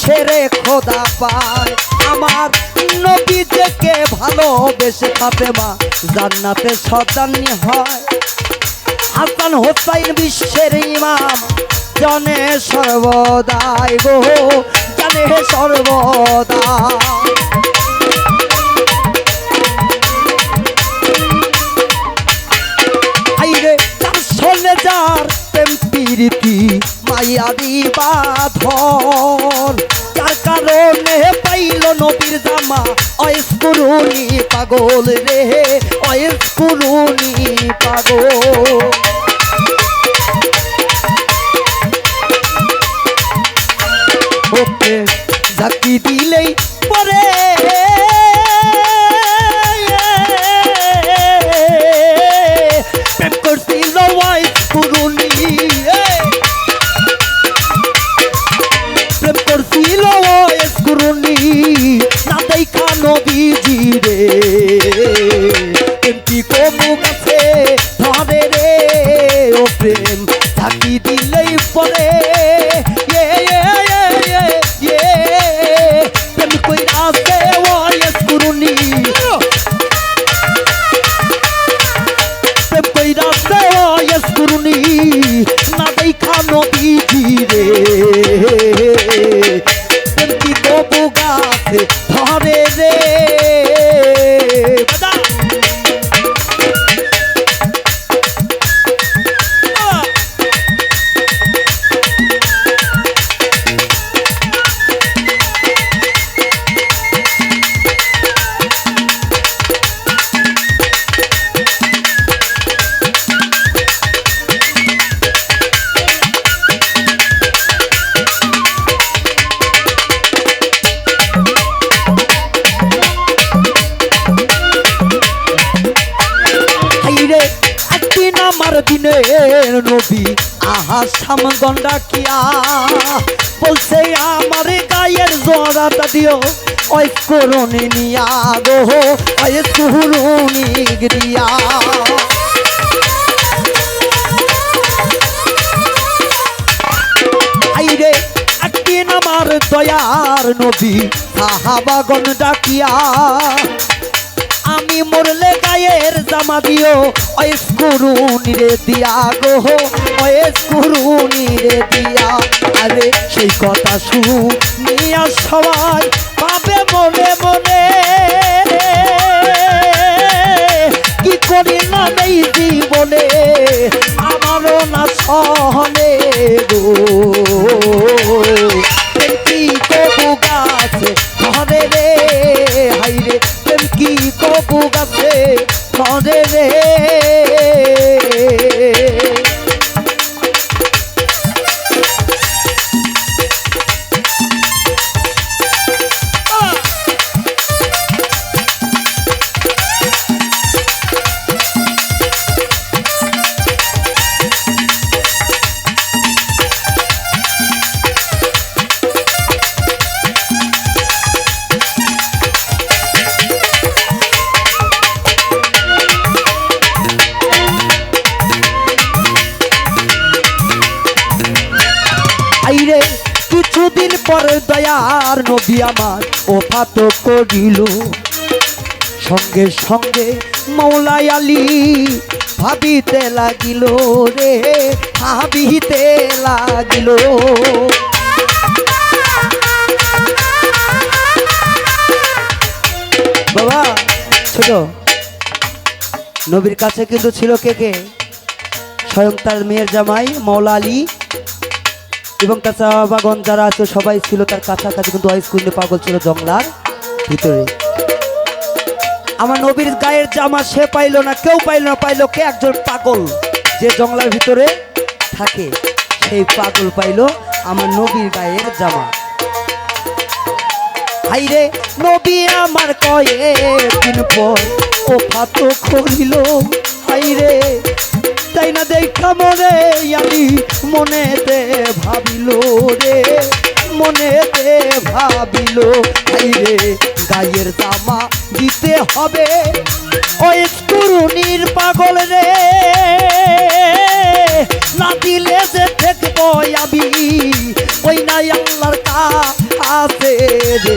সর্বদা পায়। আমার নবী থেকে ভালোবেসে ফাতেমা, জান্নাতে সদান্নি হয়। হাসান হোসাইন বিশ্বের ইমাম, জনে সর্বদাই গো, জানে সর্বদা আইরে, তার সলে যার প্রেম প্রীতি মাইয়া দিবা ধন যার কারণে পাইল নবীর জামা। অয়েস কুরুনি পাগল রে, অয়েস কুরুনি পাগল। ওকে ঝাঁকি দিলেই পরে। প্রেম করছিল ওয়াইস পুরুনি গাছে একদিন দিনে নবী, আহা সাম গন্ডা কিয়া বলছে, আমার গায়ের জড়াটা দিও, ওই করুনি নিয়া গো, ওই করুনি গিয়া আইরে, একদিন আমার দয়ার নবী সাহাবাগন ডাকিয়া আমি মরলে গায়ের জামা দিও। ওয়েস করুনি দিয়া গো ওয়েস করুনি রে দিয়া। আরে সেই কথা শুরু নিয়া সবাই পাবে মনে মনে। কি করি না নেই জীবনে? আমারও না সহনে গো। কিছুদিন দয়ার নবী আমার। ওফাত করিল। সঙ্গে সঙ্গে মৌলাই আলী ভাবিতে লাগিল রে, ভাবিতে লাগিল। বাবা ছোট নবীর কাছে কিন্তু ছিল কে কে? স্বয়ং তার মেয়ের জামাই মৌলা আলী। এবং তার চাবাগন যারা আছে, সবাই ছিল তার কাছাকাছি, কিন্তু হাইস্কুলে পাগল ছিল জংলার ভিতরে। আমার নবীর গায়ের জামা সে পাইলো না, কেউ পাইলো না, পাইলো কে? একজন পাগল যে জংলার ভিতরে থাকে। সেই পাগল পাইলো আমার নবীর গায়ের জামা। হাইরে নবী আমার কয়েকদিন পর ও ফাতো করিল। হাইরে তাই না দেখা মনে, আমি মনেতে ভাবিল রে, মনেতে ভাবিল হাইরে গায়ের জামা দিতে হবে। ওই তরুণীর পাগল রে, না দিলে যে দেখব আমি, ওই নাই আল্লাহর কাছে রে।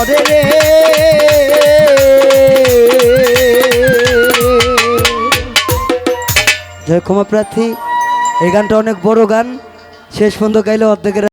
ধরে রে। জয় ক্ষমা প্রার্থী এই গানটা অনেক বড় গান। শেষ পর্যন্ত গাইলে অর্ধেকের